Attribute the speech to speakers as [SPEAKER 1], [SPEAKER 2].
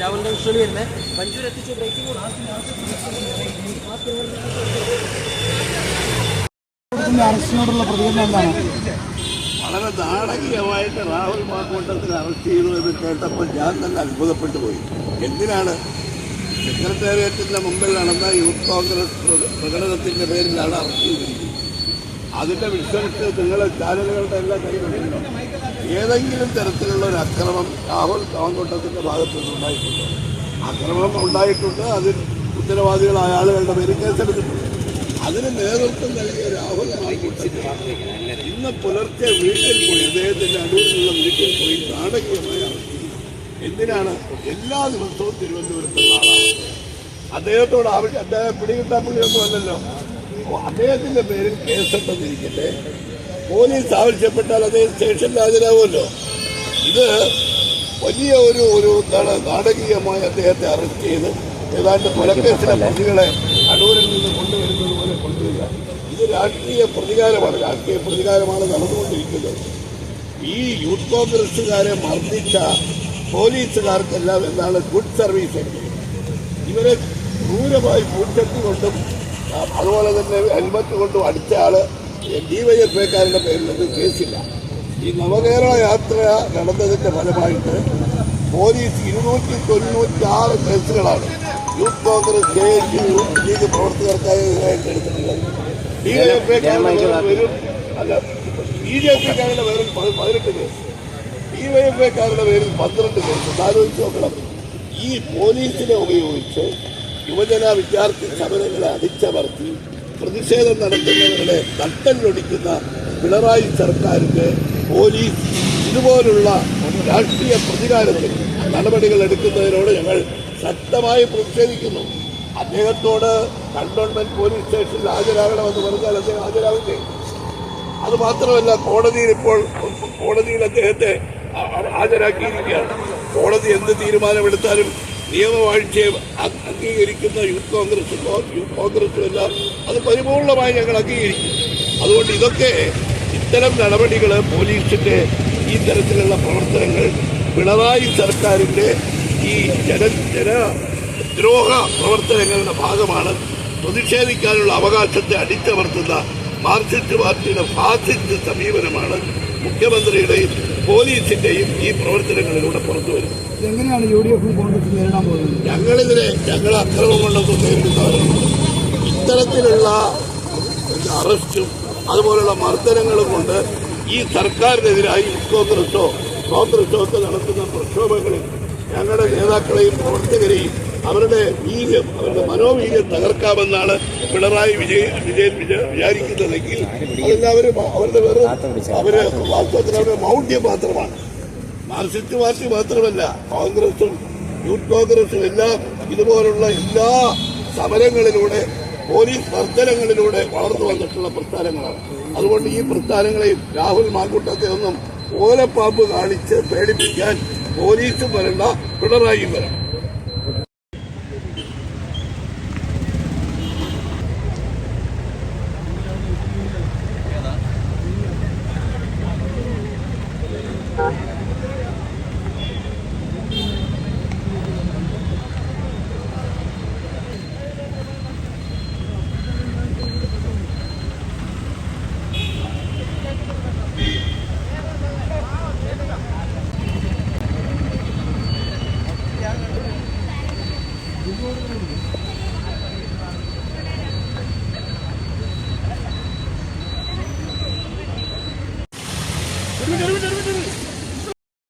[SPEAKER 1] രാഹുലിന്റെ വിഷ്വലി വരുന്നത് മഞ്ജൂർ എത്തിച്ച് ബ്രേക്കിംഗ്
[SPEAKER 2] അറസ്റ്റിനോടുള്ള പ്രതികരണം എന്താണ്?
[SPEAKER 3] വളരെ നാടകീയമായിട്ട് രാഹുൽ മാക്കൂട്ടത്തിൽ അറസ്റ്റ് ചെയ്തു എന്ന് കേട്ടപ്പോൾ ഞാൻ തന്നെ അത്ഭുതപ്പെട്ടു പോയി. എന്തിനാണ്? സെക്രട്ടേറിയറ്റിന്റെ മുമ്പിൽ നടന്ന യൂത്ത് കോൺഗ്രസ് പ്രകടനത്തിന്റെ പ്രകടനത്തിന്റെ പേരിലാണ് അറസ്റ്റ് ചെയ്തിരിക്കുന്നത്. അതിന്റെ വിശ്വസിച്ച് നിങ്ങൾ ചാനലുകളുടെ എല്ലാം കയ്യിലുണ്ടല്ലോ ഏതെങ്കിലും തരത്തിലുള്ള ഒരു അക്രമം രാഹുൽ മാക്കൂട്ടത്തിന്റെ ഭാഗത്തു നിന്നുണ്ടായിട്ടുണ്ട് അക്രമം ഉണ്ടായിട്ടുണ്ട്. അതിൽ ഉത്തരവാദികളായ ആളുകളുടെ പേര് കേസെടുത്തിട്ടുണ്ട് അതിന് നേതൃത്വം നൽകിയ രാഹുൽ ഇന്ന് പുലർച്ചെ വീട്ടിൽ പോയി അദ്ദേഹത്തിന്റെ അടൂരിലുള്ള വീട്ടിൽ പോയി നാടകീയമായ എന്തിനാണ് എല്ലാ ദിവസവും തിരുവനന്തപുരത്തുള്ള അദ്ദേഹത്തോട് ആവശ്യം അദ്ദേഹം പിടികിട്ടാൻ പുള്ളിയൊന്നും അല്ലല്ലോ അദ്ദേഹത്തിന്റെ പേരിൽ കേസുണ്ടെന്നിരിക്കട്ടെ പോലീസ് ആവശ്യപ്പെട്ടാൽ അദ്ദേഹം സ്റ്റേഷനിൽ ഹാജരാകുമല്ലോ ഇത് വലിയ ഒരു ഒരു എന്താണ് നാടകീയമായി അദ്ദേഹത്തെ അറസ്റ്റ് ചെയ്ത് ഏതാണ്ട് കൊലക്കേസിലെ പ്രതികളെ അടൂരിൽ നിന്ന് കൊണ്ടുവരുന്നത് പോലെ കൊണ്ടുവരിക. ഇത് രാഷ്ട്രീയ പ്രതികാരമാണ്. രാഷ്ട്രീയ പ്രതികാരമാണ് നടന്നുകൊണ്ടിരിക്കുന്നത്. ഈ യൂത്ത് കോൺഗ്രസുകാരെ മർദ്ദിച്ച പോലീസുകാർക്കെല്ലാം എന്താണ് ഗുഡ് സർവീസ് ഇവരെ ക്രൂരമായി പൂച്ചട്ടി കൊണ്ടും അതുപോലെ തന്നെ ഹെൽമറ്റ് കൊണ്ടും അടിച്ച ആൾ ഡിവൈഎഫ്ഐക്കാരുടെ പേരിലൊന്നും കേസില്ല. ഈ നവകേരള യാത്ര നടന്നതിന്റെ ഫലമായിട്ട് പോലീസ് ഇരുന്നൂറ്റി തൊണ്ണൂറ്റി ആറ് കേസുകളാണ് youth Congress K S youth league പ്രവർത്തകർക്കായി എടുത്തിട്ടുള്ളത്. ഡിവൈഎഫ്ഐക്കാരുടെ പേരും അല്ല ബി ജെ പിക്കാരുടെ പേരിൽ പതി- പതിനെട്ട് കേസ്. ഡിവൈഎഫ്ഐക്കാരുടെ പേരിൽ പന്ത്രണ്ട് കേസ്. ആലോചിച്ച് നോക്കണം. ഈ പോലീസിനെ ഉപയോഗിച്ച് യുവജന വിദ്യാർത്ഥി സമരങ്ങളെ അടിച്ചമർത്തി പ്രതിഷേധം നടത്തുന്നവരുടെ നട്ടല്ലൊടിക്കുന്ന പിണറായി സർക്കാരിന്റെ പോലീസ് ഇതുപോലുള്ള രാഷ്ട്രീയ പ്രതികാരത്തിൽ നടപടികൾ എടുക്കുന്നതിനോട് ഞങ്ങൾ ശക്തമായി പ്രതിഷേധിക്കുന്നു. അദ്ദേഹത്തോട് കണ്ടോൺമെന്റ് പോലീസ് സ്റ്റേഷനിൽ ഹാജരാകണമെന്ന് പറഞ്ഞാൽ അദ്ദേഹം ഹാജരാവില്ലേ അത് മാത്രമല്ല കോടതിയിൽ ഇപ്പോൾ കോടതിയിൽ അദ്ദേഹത്തെ ഹാജരാക്കിയിരിക്കുകയാണ്. കോടതി എന്ത് തീരുമാനമെടുത്താലും നിയമവാഴ്ചയെ അംഗീകരിക്കുന്ന യൂത്ത് കോൺഗ്രസും യൂത്ത് കോൺഗ്രസും എല്ലാം അത് പരിപൂർണമായി ഞങ്ങൾ അംഗീകരിക്കും. അതുകൊണ്ട് ഇതൊക്കെ ഇത്തരം നടപടികൾ പോലീസിന്റെ ഈ തരത്തിലുള്ള പ്രവർത്തനങ്ങൾ പിണറായി സർക്കാരിന്റെ ഈ ജന ജനദ്രോഹ പ്രവർത്തനങ്ങളുടെ ഭാഗമാണ് പ്രതിഷേധിക്കാനുള്ള അവകാശത്തെ അടിച്ചമർത്തുന്ന മാർക്സിസ്റ്റ് പാർട്ടിയുടെ ഫാസിസ്റ്റ് സമീപനമാണ് മുഖ്യമന്ത്രിയുടെയും പോലീസിന്റെയും ഈ പ്രവർത്തനങ്ങളിലൂടെ പുറത്തു വരുന്നത്.
[SPEAKER 2] എങ്ങനെയാണ് യു ഡി എഫും കോൺഗ്രസും നേരിടാൻ പോകുന്നത്?
[SPEAKER 3] ഞങ്ങളിതിനെ ഞങ്ങൾ അക്രമം കൊണ്ടൊന്നും നേരിടുന്നവരാണ്. ഇത്തരത്തിലുള്ള അറസ്റ്റും അതുപോലുള്ള മർദ്ദനങ്ങളും കൊണ്ട് ഈ സർക്കാരിനെതിരായി കോൺഗ്രസോ കോൺഗ്രസോ ഒക്കെ നടത്തുന്ന പ്രക്ഷോഭങ്ങളിൽ ഞങ്ങളുടെ നേതാക്കളെയും പ്രവർത്തകരെയും അവരുടെ വീര്യം അവരുടെ മനോവീര്യം തകർക്കാമെന്നാണ് പിണറായി വിജയൻ വിജയൻ വിജ- വിചാരിക്കുന്നതെങ്കിൽ അതെല്ലാവരും അവരുടെ വെറും അവർ വാസ്തവത്തിൽ അവരുടെ മൗഢ്യം മാത്രമാണ്. മാർക്സിസ്റ്റ് പാർട്ടി മാത്രമല്ല കോൺഗ്രസും യൂത്ത് കോൺഗ്രസും എല്ലാം ഇതുപോലുള്ള എല്ലാ സമരങ്ങളിലൂടെ പോലീസ് മർദ്ദനങ്ങളിലൂടെ വളർന്നു വന്നിട്ടുള്ള പ്രസ്ഥാനങ്ങളാണ്. അതുകൊണ്ട് ഈ പ്രസ്ഥാനങ്ങളെയും രാഹുൽ മാങ്കൂട്ടത്തെ ഒന്നും ഓലപ്പാമ്പ് കാണിച്ച് പേടിപ്പിക്കാൻ പോലീസും വരണ്ട പിണറായിയും വരണം